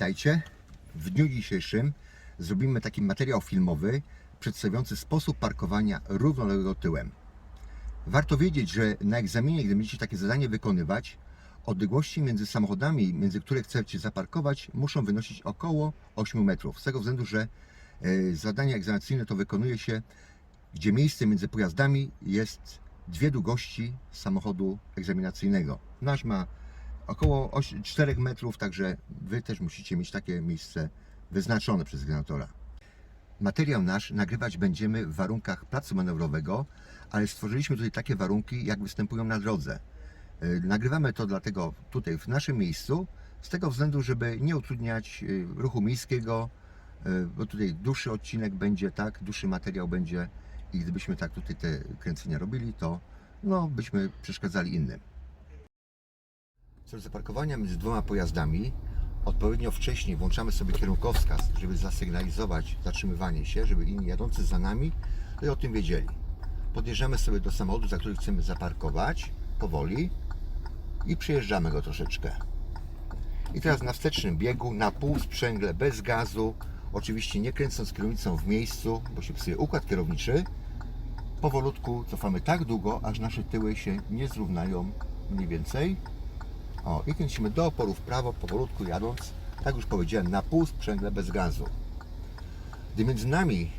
Witajcie. W dniu dzisiejszym zrobimy taki materiał filmowy przedstawiający sposób parkowania równoległego tyłem. Warto wiedzieć, że na egzaminie, gdy będziecie takie zadanie wykonywać, odległości między samochodami, między które chcecie zaparkować, muszą wynosić około 8 metrów. Z tego względu, że e, zadanie egzaminacyjne to wykonuje się, gdzie miejsce między pojazdami jest dwie długości samochodu egzaminacyjnego. Nasz ma około 8 4 metrów, także Wy też musicie mieć takie miejsce wyznaczone przez egzaminatora. Materiał nasz nagrywać będziemy w warunkach placu manewrowego, ale stworzyliśmy tutaj takie warunki, jak występują na drodze. Yy, Nagrywamy to dlatego tutaj w naszym miejscu, z tego względu, żeby nie utrudniać yy, ruchu miejskiego, yy, bo tutaj dłuższy odcinek będzie, tak, dłuższy materiał będzie i gdybyśmy tak tutaj te kręcenia robili, to no, byśmy przeszkadzali innym. Celu zaparkowania między dwoma pojazdami odpowiednio wcześniej włączamy sobie kierunkowskaz, żeby zasygnalizować zatrzymywanie się, żeby inni jadący za nami o tym wiedzieli. Podjeżdżamy sobie do samochodu, za który chcemy zaparkować powoli i przejeżdżamy go troszeczkę. I teraz na wstecznym biegu, na pół sprzęgle, bez gazu, oczywiście nie kręcąc kierownicą w miejscu, bo się psuje układ kierowniczy, powolutku cofamy tak długo, aż nasze tyły się nie zrównają mniej więcej. O, i kręcimy do oporu w prawo, powolutku jadąc, tak już powiedziałem, na pół sprzęgle bez gazu. Gdy między nami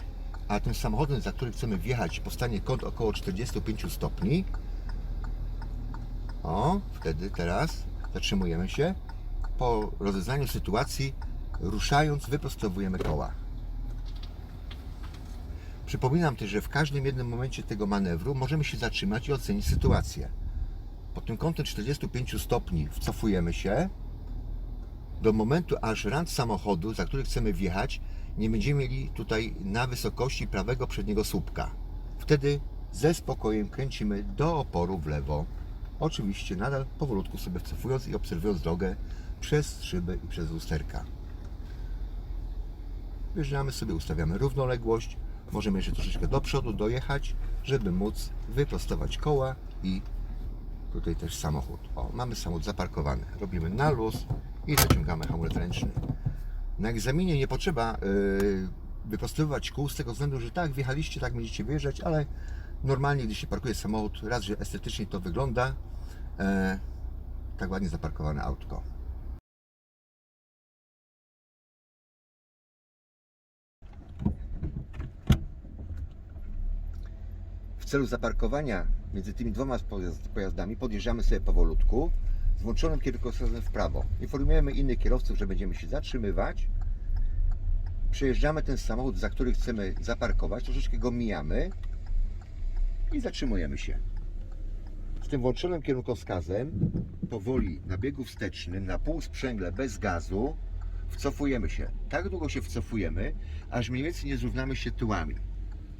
a tym samochodem, za który chcemy wjechać, powstanie kąt około 45 stopni, o, wtedy teraz zatrzymujemy się. Po rozeznaniu sytuacji, ruszając, wyprostowujemy koła. Przypominam też, że w każdym jednym momencie tego manewru możemy się zatrzymać i ocenić sytuację. Pod tym kątem 45 stopni wcofujemy się do momentu, aż rant samochodu, za który chcemy wjechać, nie będziemy mieli tutaj na wysokości prawego przedniego słupka. Wtedy ze spokojem kręcimy do oporu w lewo. Oczywiście nadal powolutku sobie wcofując i obserwując drogę przez szyby i przez lusterka. Wjeżdżamy sobie, ustawiamy równoległość. Możemy jeszcze troszeczkę do przodu dojechać, żeby móc wyprostować koła i tutaj też samochód. O, mamy samochód zaparkowany. Robimy na luz i zaciągamy hamulec ręczny. Na egzaminie nie potrzeba yy, wyprostowywać kół z tego względu, że tak, wjechaliście, tak będziecie wyjeżdżać, ale normalnie, gdy się parkuje samochód, raz, że estetycznie to wygląda, e, tak ładnie zaparkowane autko. W celu zaparkowania między tymi dwoma pojazd- pojazdami podjeżdżamy sobie powolutku z włączonym kierunkowskazem w prawo. Informujemy innych kierowców, że będziemy się zatrzymywać. Przejeżdżamy ten samochód, za który chcemy zaparkować, troszeczkę go mijamy i zatrzymujemy się. Z tym włączonym kierunkowskazem powoli na biegu wstecznym, na pół sprzęgle bez gazu wcofujemy się. Tak długo się wcofujemy, aż mniej więcej nie zrównamy się tyłami.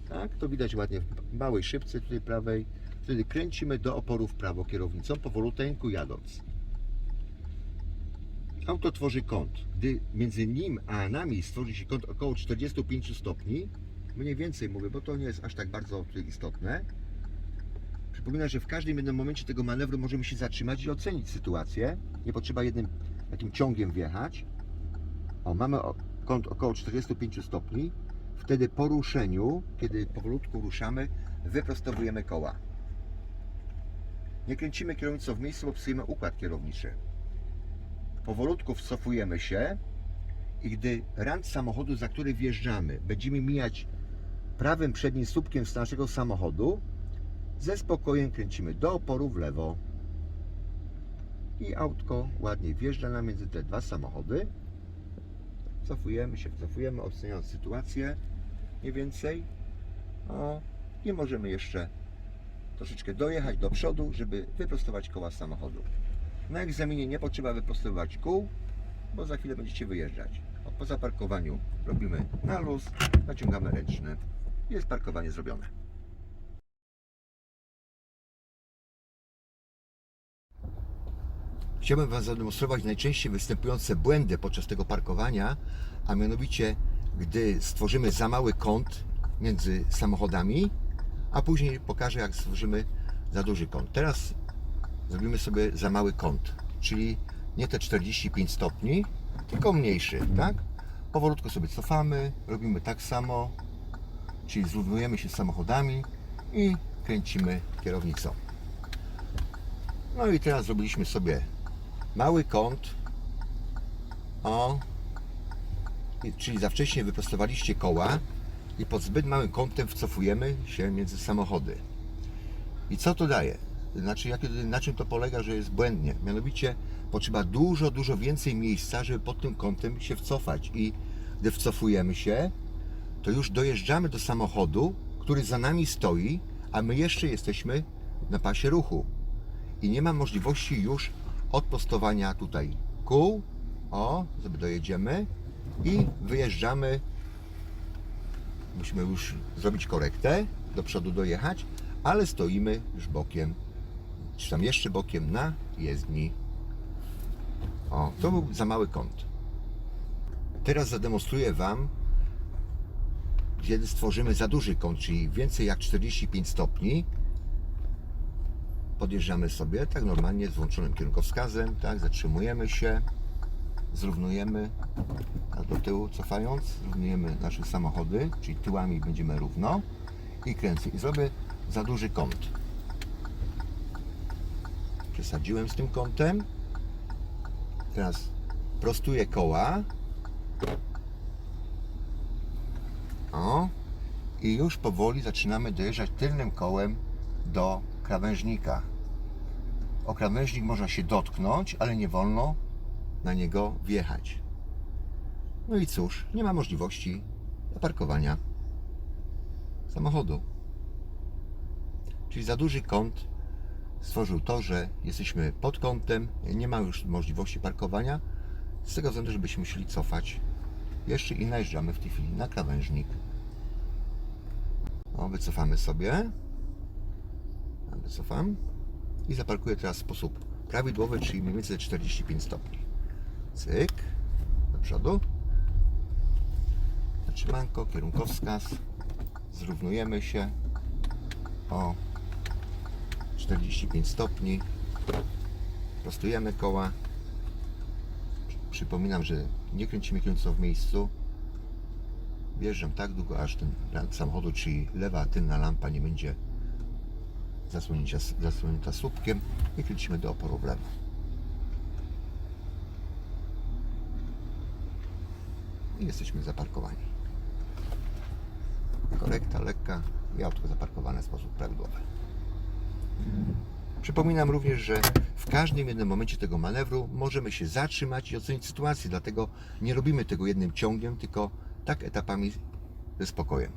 Tak, to widać ładnie w małej szybce tutaj prawej. Wtedy kręcimy do oporu w prawo kierownicą, powoluteńku jadąc. Auto tworzy kąt. Gdy między nim a nami stworzy się kąt około 45 stopni, mniej więcej mówię, bo to nie jest aż tak bardzo istotne. Przypominam, że w każdym jednym momencie tego manewru możemy się zatrzymać i ocenić sytuację. Nie potrzeba jednym takim ciągiem wjechać. O, mamy kąt około 45 stopni. Wtedy po ruszeniu, kiedy powolutku ruszamy, wyprostowujemy koła. Nie kręcimy kierownicą w miejscu, bo psujemy układ kierowniczy. Powolutku wcofujemy się i gdy rant samochodu, za który wjeżdżamy, będziemy mijać prawym przednim słupkiem z naszego samochodu, ze spokojem kręcimy do oporu w lewo i autko ładnie wjeżdża nam między te dwa samochody. Cofujemy się, cofujemy, oceniając sytuację mniej więcej. O, i możemy jeszcze troszeczkę dojechać do przodu, żeby wyprostować koła samochodu. Na egzaminie nie potrzeba wyprostowywać kół, bo za chwilę będziecie wyjeżdżać. Po zaparkowaniu robimy na luz, naciągamy ręczny. Jest parkowanie zrobione. Chciałbym Wam zademonstrować najczęściej występujące błędy podczas tego parkowania, a mianowicie, gdy stworzymy za mały kąt między samochodami, a później pokażę, jak stworzymy za duży kąt. Teraz zrobimy sobie za mały kąt, czyli nie te 45 stopni, tylko mniejszy, tak? Powolutku sobie cofamy, robimy tak samo, czyli zrównujemy się z samochodami i kręcimy kierownicą. No i teraz zrobiliśmy sobie mały kąt. O, czyli za wcześnie wyprostowaliście koła i pod zbyt małym kątem wcofujemy się między samochody. I co to daje? Znaczy, jak, na czym to polega, że jest błędnie? Mianowicie potrzeba dużo, dużo więcej miejsca, żeby pod tym kątem się wcofać. I gdy wcofujemy się, to już dojeżdżamy do samochodu, który za nami stoi, a my jeszcze jesteśmy na pasie ruchu. I nie ma możliwości już odprostowania tutaj kół. O, sobie dojedziemy i wyjeżdżamy. Musimy już zrobić korektę, do przodu dojechać, ale stoimy już bokiem, czy tam jeszcze bokiem na jezdni. O, to był za mały kąt. Teraz zademonstruję Wam, kiedy stworzymy za duży kąt, czyli więcej jak 45 stopni. Podjeżdżamy sobie tak normalnie z włączonym kierunkowskazem, tak, zatrzymujemy się, zrównujemy do tyłu cofając, zrównujemy nasze samochody, czyli tyłami będziemy równo i kręcę. I zrobię za duży kąt. Przesadziłem z tym kątem. Teraz prostuję koła. O. I już powoli zaczynamy dojeżdżać tylnym kołem do krawężnika. O krawężnik można się dotknąć, ale nie wolno na niego wjechać. No i cóż, nie ma możliwości zaparkowania samochodu. Czyli za duży kąt stworzył to, że jesteśmy pod kątem, nie ma już możliwości parkowania, z tego względu, żebyśmy musieli cofać jeszcze i najeżdżamy w tej chwili na krawężnik. O, wycofamy sobie. Wycofam i zaparkuję teraz w sposób prawidłowy, czyli mniej więcej 45 stopni. Cyk, do przodu. Zatrzymanko, kierunkowskaz. Zrównujemy się o 45 stopni. Prostujemy koła. Przypominam, że nie kręcimy kierownicą w miejscu. Wjeżdżam tak długo, aż ten lamp samochodu, czyli lewa tylna lampa nie będzie zasłonięta, zasłonięta słupkiem i kręcimy do oporu w lewo. I jesteśmy zaparkowani. Korekta lekka i autko zaparkowane w sposób prawidłowy. Przypominam również, że w każdym jednym momencie tego manewru możemy się zatrzymać i ocenić sytuację, dlatego nie robimy tego jednym ciągiem, tylko tak etapami ze spokojem.